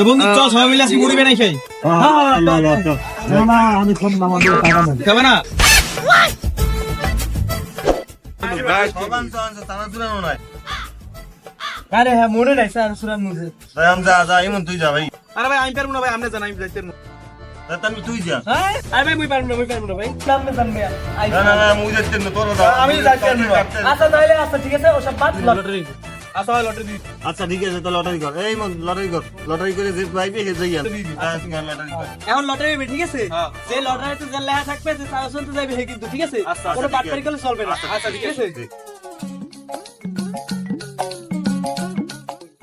বন্ধু চল সবাই মিলে আজকে মুড়ি বানাই খাই। আমি কম না আমাদের টাকা নেই খাবে না আরে হ্যাঁ মনে নাই স্যার সুরান মুজে আরে ভাই আমি পারব না ভাই আপনি জান আমি যাইতে পারব হ্যাঁ? আরে মুই পারব না মুই পারব না ভাই। সামনে সামনে আই। আমি যাইতে না। আচ্ছা তাহলে আচ্ছা ঠিক আছে ওসব বাদ লটারি। আচ্ছা লটারি আচ্ছা ঠিক আছে তো লটারি কর। এই মন লটারি কর। লটারি করে যে পাইবে সে যাই আর এখন লটারি হবে ঠিক আছে? যে লটারিতে যে লেখা থাকবে যে সারা শুনতে যাবে হে কিন্তু ঠিক আছে? কোনো বাটপারি করলে চলবে না। আচ্ছা ঠিক আছে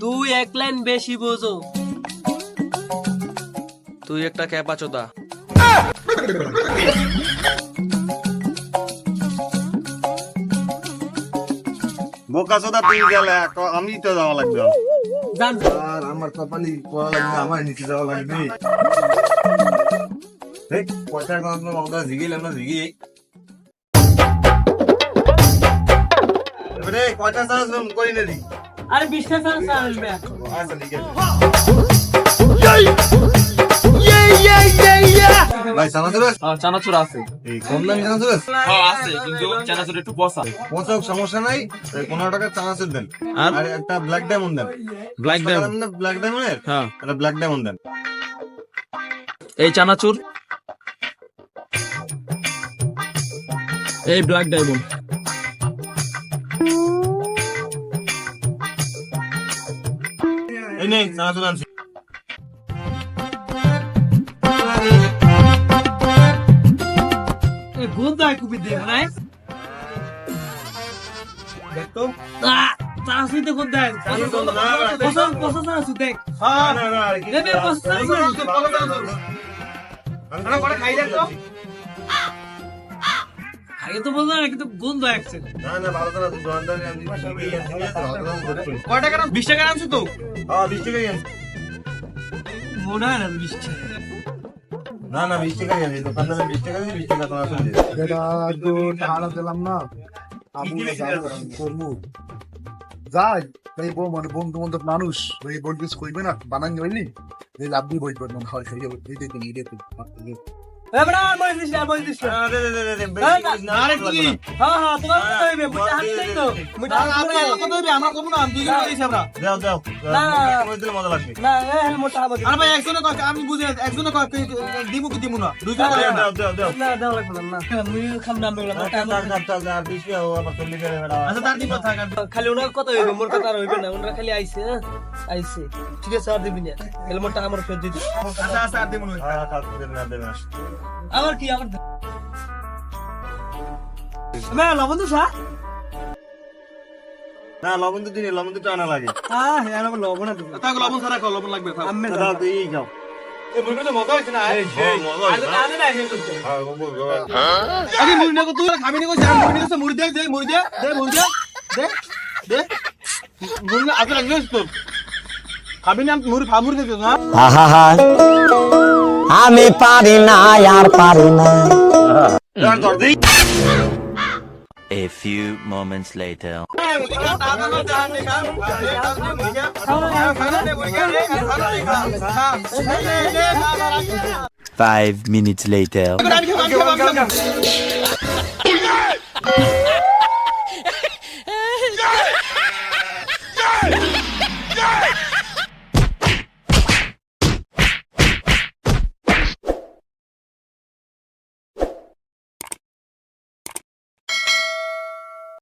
তুই এক লাইন বেশি বোঝো। তুই একটা ক্যাপা চোদা বোকা সোদা তুই গেলে আমি তো যাওয়া লাগবে। জান আর আমার কপালি পড়া লাগবে আমার নিচে যাওয়া লাগবে। এই পয়সা গন্ধ আমরা জিগিলাম না জিগি এবারে কয়টা চান্স করি না দি আরে বিশ্বাস আছে আসবে আচ্ছা ঠিক আছে। ভাই চানাচুর আছে? চানাচুর আছে। এই কম দামি চানাচুর আছে? হ্যাঁ আছে কিন্তু চানাচুর একটু বসা। পৌঁছাক সমস্যা নাই। এই পনেরো টাকার চানাচুর দেন। আর? একটা ব্ল্যাক ডায়মন্ড দেন। ব্ল্যাক ব্ল্যাক ডায়মন্ডের হ্যাঁ। একটা ব্ল্যাক ডায়মন্ড দেন। এই চানাচুর। এই ব্ল্যাক ডায়মন্ড এই নেই চানাচুর আনছি। আই কুপি দে নাই দেখ তো। চাষি তো কোন দেখ পছন্দ পছন্দ আছে দেখ। না, না, না, আর কি- নে, নে, বস, এই বস, যে, বস, বস, বস, বস। আমরা কটা খাই দেন তো? আগে তো বললাম কিন্তু গন্ধ আসছে। না, না, ভালো না, তুই আছে, না, ধরছিস। কয় টাকা বিশ টাকা আনছো তো? হ্যাঁ, বিশ টাকাই আনছি। মনে হয় না বৃষ্টি না, না, বিশ টাকাই আনছি, দোকানদার বিশ টাকা টাকা তোমার আসলে এটা একটু টাকা দিলাম না। আবু যাব, যাই এই বউ মানে বন্ধু বান্ধব মানুষ এই বন্ধু কইবে না বানান হইলি এই লাভ দিয়ে বই পড়বেন হয় খাই যাবে এই দেখুন এই দেখুন আমি বুঝি একজনে কি- না? দুইজন দাও, কয় না। দাও, দাও, দাও। না দাও লাগবে না না। মুই খাম না আমরা আচ্ছা, চাল, চাল, চাল, চাল, বিশ টাকা, ও আবার চল্লিশ টাকা বেড়া। আচ্ছা খালি ওনার কত হইবে মোর কথা হইবে না ওনারা খালি আইছে হ্যাঁ? আইছে ঠিক আছে আর দিবি না। তাহলে আমার ফেরত দিবি। আচ্ছা আচ্ছা আর দিমু না। হ্যাঁ, থাক, দেবে না, দেবে না। আবার কি আবার মে লবণ তো সা না, লবণ তো দিনি, লবণ তো টানা লাগে। হ্যাঁ হ্যাঁ আমার লবণ আছে। তাকে লবণ ছাড়া খাও লবণ লাগবে খাও। আম্মে দাও, তো এই খাও। এই মুরগি তো মজা হইছে না এই হ্যাঁ, হ্যাঁ। আরে মুড়ি কইছ মুড়ি দে দে মুড়ি দে দে মুড়ি দে দে দে। মুড়ি আগে লাগবে তো খাবি না মুড়ি ফা মুড়ি দে না আহা আমি পারি না আর পারি না দাঁড় কর, দেই। A few moments later. Five minutes later.